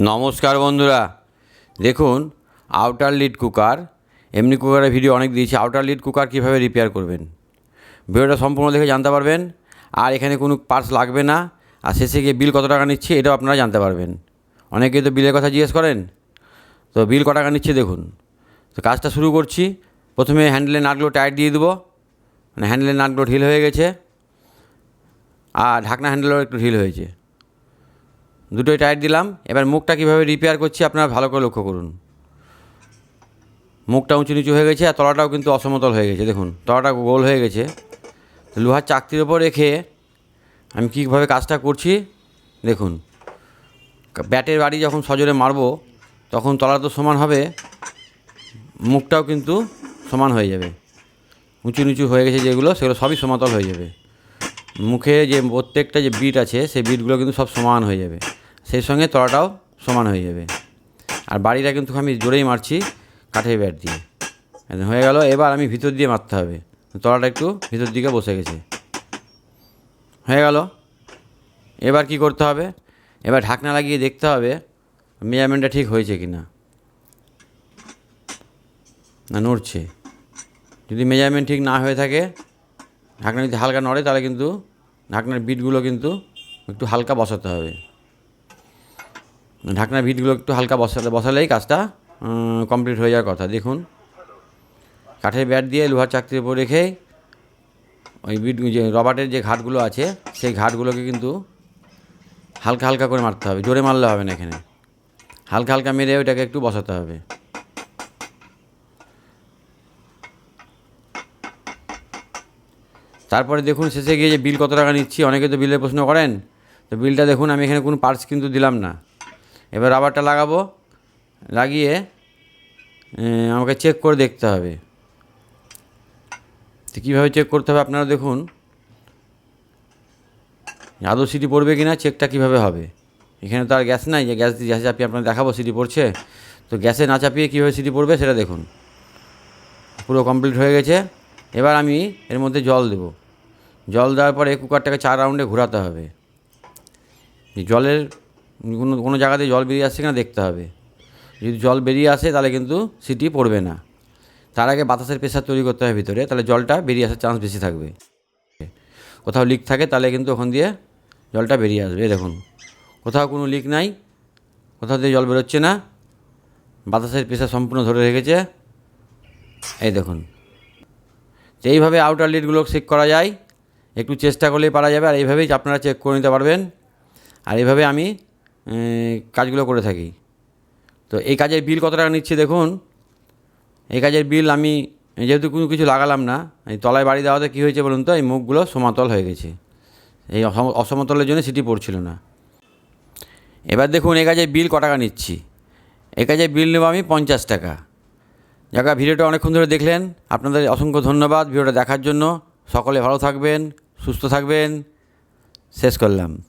নমস্কার বন্ধুরা। দেখুন আউটার লিড কুকার এমনি কুকারের ভিডিও অনেক দিয়েছি। আউটার লিড কুকার কীভাবে রিপেয়ার করবেন? ভিডিওটা সম্পূর্ণ দেখে জানতে পারবেন। আর এখানে কোনো পার্টস লাগবে না। আর শেষে গিয়ে বিল কত টাকা নিচ্ছে, এটাও আপনারা জানতে পারবেন। অনেকেই তো বিলের কথা জিজ্ঞেস করেন। তো বিল ক টাকা নিচ্ছে দেখুন। তো কাজটা শুরু করছি। প্রথমে হ্যান্ডেলের নাটগুলো টাইট দিয়ে দেবো। মানে হ্যান্ডেলের নাটগুলো ঢিল হয়ে গেছে। আর ঢাকনা হ্যান্ডেলও একটু ঢিল হয়েছে। দুটোই টায়ার দিলাম। এবার মুখটা কীভাবে রিপেয়ার করছি আপনারা ভালো করে লক্ষ্য করুন। মুখটা উঁচু নিচু হয়ে গেছে আর তলাটাও কিন্তু অসমতল হয়ে গেছে। দেখুন, তলাটা গোল হয়ে গেছে। লোহার চাকতির ওপর রেখে আমি কীভাবে কাজটা করছি, দেখুন। ব্যাটের বাড়ি যখন সজোরে মারবো, তখন তলা তো সমান হবে, মুখটাও কিন্তু সমান হয়ে যাবে। উঁচু নিচু হয়ে গেছে যেগুলো, সেগুলো সবই সমতল হয়ে যাবে। মুখে যে প্রত্যেকটা যে বিট আছে, সেই বিটগুলো কিন্তু সব সমান হয়ে যাবে। সেই সঙ্গে তলাটাও সমান হয়ে যাবে। আর বাড়িটা কিন্তু আমি জোরেই মারছি কাঠের ব্যাট দিয়ে। হয়ে গেল, এবার আমি ভিতর দিয়ে মারতে হবে। তলাটা একটু ভিতর দিকে বসে গেছে। হয়ে গেল। এবার কি করতে হবে? এবার ঢাকনা লাগিয়ে দেখতে হবে মেজারমেন্টটা ঠিক হয়েছে কি না না, নড়ছে। যদি মেজারমেন্ট ঠিক না হয়ে থাকে, ঢাকনা যদি হালকা নড়ে, তাহলে কিন্তু ঢাকনার বিটগুলো কিন্তু একটু হালকা বসাতে হবে। ঢাকনার বিটগুলো একটু হালকা বসালে বসালেই কাজটা কমপ্লিট হয়ে যাওয়ার কথা। দেখুন, কাঠের ব্যাট দিয়ে লোহার চাকতির উপর রেখে ওই বিট যে রবার্টের যে ঘাটগুলো আছে, সেই ঘাটগুলোকে কিন্তু হালকা হালকা করে মারতে হবে। জোরে মারলে হবে না এখানে। হালকা হালকা মেরে ওইটাকে একটু বসাতে হবে। তারপরে দেখুন, শেষে গিয়ে যে বিল কত টাকা নিচ্ছি, অনেকে তো বিলের প্রশ্ন করেন। তো বিলটা দেখুন, আমি এখানে কোনো পার্টস কিন্তু দিলাম না। এবার রাবারটা লাগাবো, লাগিয়ে আমাকে চেক করে দেখতে হবে। তো কীভাবে চেক করতে হবে আপনারা দেখুন। আদৌ সিটি পড়বে কি না চেকটা কীভাবে হবে। এখানে তো আর গ্যাস নাই, যে গ্যাস দিয়ে গ্যাস চাপিয়ে আপনার দেখাবো সিটি পড়ছে। তো গ্যাসে না চাপিয়ে কীভাবে সিটি পড়বে সেটা দেখুন। পুরো কমপ্লিট হয়ে গেছে। এবার আমি এর মধ্যে জল দেব। জল দেওয়ার পরে কুকারটাকে চার রাউন্ডে ঘোরাতে হবে। জলের কোনো কোনো জায়গাতে জল বেরিয়ে আসছে কিনা দেখতে হবে। যদি জল বেরিয়ে আসে তাহলে কিন্তু সিটি পড়বে না। তার আগে বাতাসের প্রেশার তৈরি করতে হবে ভিতরে, তাহলে জলটা বেরিয়ে আসার চান্স বেশি থাকবে। কোথাও লিক থাকে তাহলে কিন্তু ওখান দিয়ে জলটা বেরিয়ে আসবে দেখুন। কোথাও কোনো লিক নাই, কোথাও দিয়ে জল বেরোচ্ছে না, বাতাসের প্রেশার সম্পূর্ণ ধরে রেখেছে। এই দেখুন। তো এইভাবে আউটার লিডগুলো চেক করা যায়, একটু চেষ্টা করলেই পারা যাবে, আর এইভাবেই আপনারা চেক করে নিতে পারবেন। আর এইভাবে আমি কাজগুলো করে থাকি। তো এই কাজের বিল কত টাকা নিচ্ছে দেখুন? এই কাজের বিল আমি যেহেতু কোনো কিছু লাগালাম না, এই তলায় বাড়ি দেওয়াতে কী হয়েছে বলুন তো? এই মুখগুলো সমতল হয়ে গেছে। এই অসম- অসমতলের জন্য সিটি পড়ছিল না। এবার দেখুন, এই কাজের বিল ক টাকা নিচ্ছি? এই কাজের বিল নেব আমি পঞ্চাশ টাকা। যারা ভিডিওটা অনেকক্ষণ ধরে দেখলেন। আপনাদের অসংখ্য ধন্যবাদ ভিডিওটা দেখার জন্য। সকলে ভালো থাকবেন, সুস্থ থাকবেন। শেষ করলাম।